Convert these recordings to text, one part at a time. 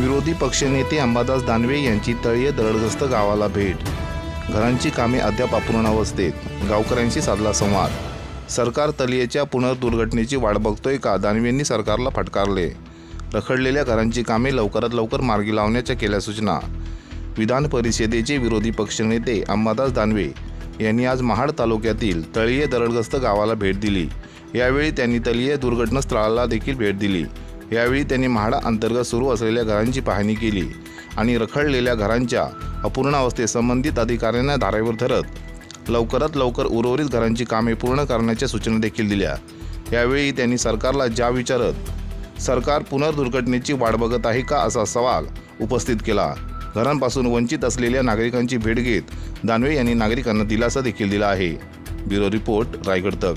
विरोधी पक्षनेते अंबादास दानवे यांची तळीय दरडग्रस्त गावाला भेट. घरांची कामे अद्याप अपूर्ण अवस्थेत. गावकऱ्यांशी साधला संवाद. सरकार तलियेच्या पुनर्दुर्घटनेची वाट बघतोय का? दानवेंनी सरकारला फटकारले. रखडलेल्या घरांची कामे लवकरात लवकर मार्गी लावण्याच्या केल्या सूचना. विधान परिषदेचे विरोधी पक्षनेते अंबादास दानवे यांनी आज महाड तालुक्यातील तळीय दरडग्रस्त गावाला भेट दिली. यावेळी त्यांनी तलीय दुर्घटनास्थळाला देखील भेट दिली. यावेळी त्यांनी म्हाडा अंतर्गत सुरू असलेल्या घरांची पाहणी केली आणि रखडलेल्या घरांच्या अपूर्ण अवस्थेसंबंधित अधिकाऱ्यांना धारेवर धरत लवकरात लवकर उर्वरित घरांची कामे पूर्ण करण्याच्या सूचना देखील दिल्या. यावेळी त्यांनी सरकारला ज्या विचारत सरकार पुनर्दुर्घटनेची वाट बघत आहे का? असा सवाल उपस्थित केला. घरांपासून वंचित असलेल्या नागरिकांची भेट घेत दानवे यांनी नागरिकांना दिलासा देखील दिला आहे. ब्युरो रिपोर्ट रायगड तक.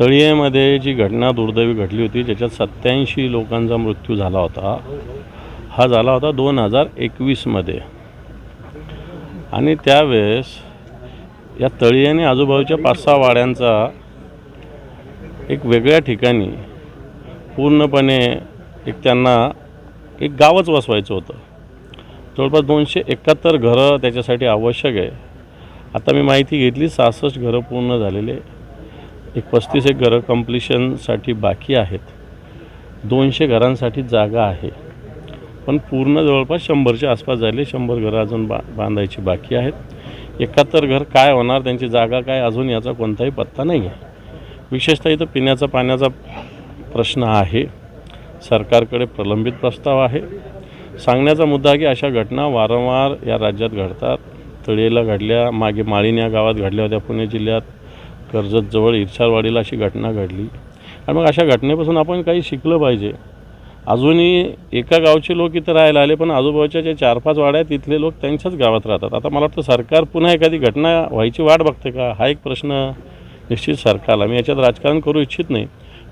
तळियेमध्ये जी घटना दुर्दैवी घडली होती ज्याच्यात सत्याऐंशी लोकांचा मृत्यू झाला होता हा झाला होता दोन हजार एकवीसमध्ये. आणि त्यावेळेस या तळियाने आजूबाजूच्या पाच सहा वाड्यांचा एक वेगळ्या ठिकाणी पूर्णपणे एक त्यांना एक गावच वसवायचं होतं. जवळपास दोनशे एकाहत्तर घरं त्याच्यासाठी आवश्यक आहे. आता मी माहिती घेतली सहासष्ट घरं पूर्ण झालेले. एक पस्तीस एक घरं कम्प्लिशनसाठी बाकी आहेत. दोनशे घरांसाठी जागा आहे. पण पूर्ण जवळपास शंभरच्या आसपास झाले. शंभर घरं अजून बा बांधायची बाकी आहेत. एकाहत्तर घर काय होणार त्यांची जागा काय अजून याचा कोणताही पत्ता नाही आहे. विशेषतः इथं पिण्याचा पाण्याचा प्रश्न आहे. सरकारकडे प्रलंबित प्रस्ताव आहे. सांगण्याचा मुद्दा की अशा घटना वारंवार या राज्यात घडतात. तळेला घडल्या मागे माळीन या गावात घडल्या होत्या. पुणे जिल्ह्यात कर्जतजवळ इरशारवाडीला अशी घटना घडली. आणि मग अशा घटनेपासून आपण काही शिकलं पाहिजे. अजूनही एका गावचे लोक इथं राहायला आले पण आजूबाजूच्या ज्या चार पाच वाड्या आहेत तिथले लोक त्यांच्याच गावात राहतात. आता मला वाटतं सरकार पुन्हा एखादी घटना व्हायची वाट बघते का? हा एक प्रश्न निश्चित सरकारला. मी याच्यात राजकारण करू इच्छित नाही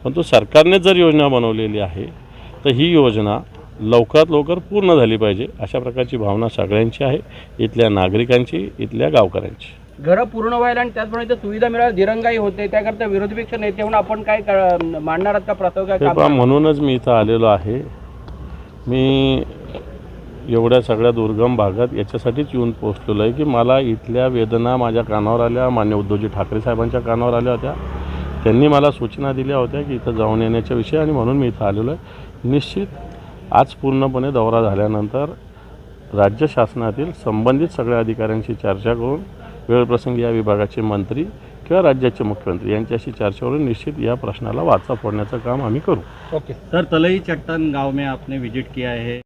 पण तो सरकारनेच जर योजना बनवलेली आहे तर ही योजना लवकरात लवकर पूर्ण झाली पाहिजे अशा प्रकारची भावना सगळ्यांची आहे इथल्या नागरिकांची इथल्या गावकऱ्यांची. घरं पूर्ण व्हायला आणि त्याचप्रमाणे इथं सुविधा मिळायला दिरंगाई होते. त्याकरता विरोधी पक्ष नेते म्हणून आपण काय मांडणार आहात का? प्रस्ताव काय? म्हणूनच मी इथं आलेलो आहे. मी एवढ्या सगळ्या दुर्गम भागात याच्यासाठीच येऊन पोचलेलो आहे की मला इथल्या वेदना माझ्या कानावर आल्या मान्य उद्धवजी ठाकरे साहेबांच्या कानावर आल्या होत्या. त्यांनी मला सूचना दिल्या होत्या की इथं जाऊन येण्याच्या विषयी आणि म्हणून मी इथं आलेलो आहे. निश्चित आज पूर्णपणे दौरा झाल्यानंतर राज्य शासनातील संबंधित सगळ्या अधिकाऱ्यांशी चर्चा करून वेळप्रसंगी या विभागाचे मंत्री किंवा राज्याचे मुख्यमंत्री यांच्याशी चर्चा करून निश्चित या प्रश्नाला वाचा फोडण्याचं काम आम्ही करू. ओके. सर तलई चट्टान गांव में आपने विजिट किया है.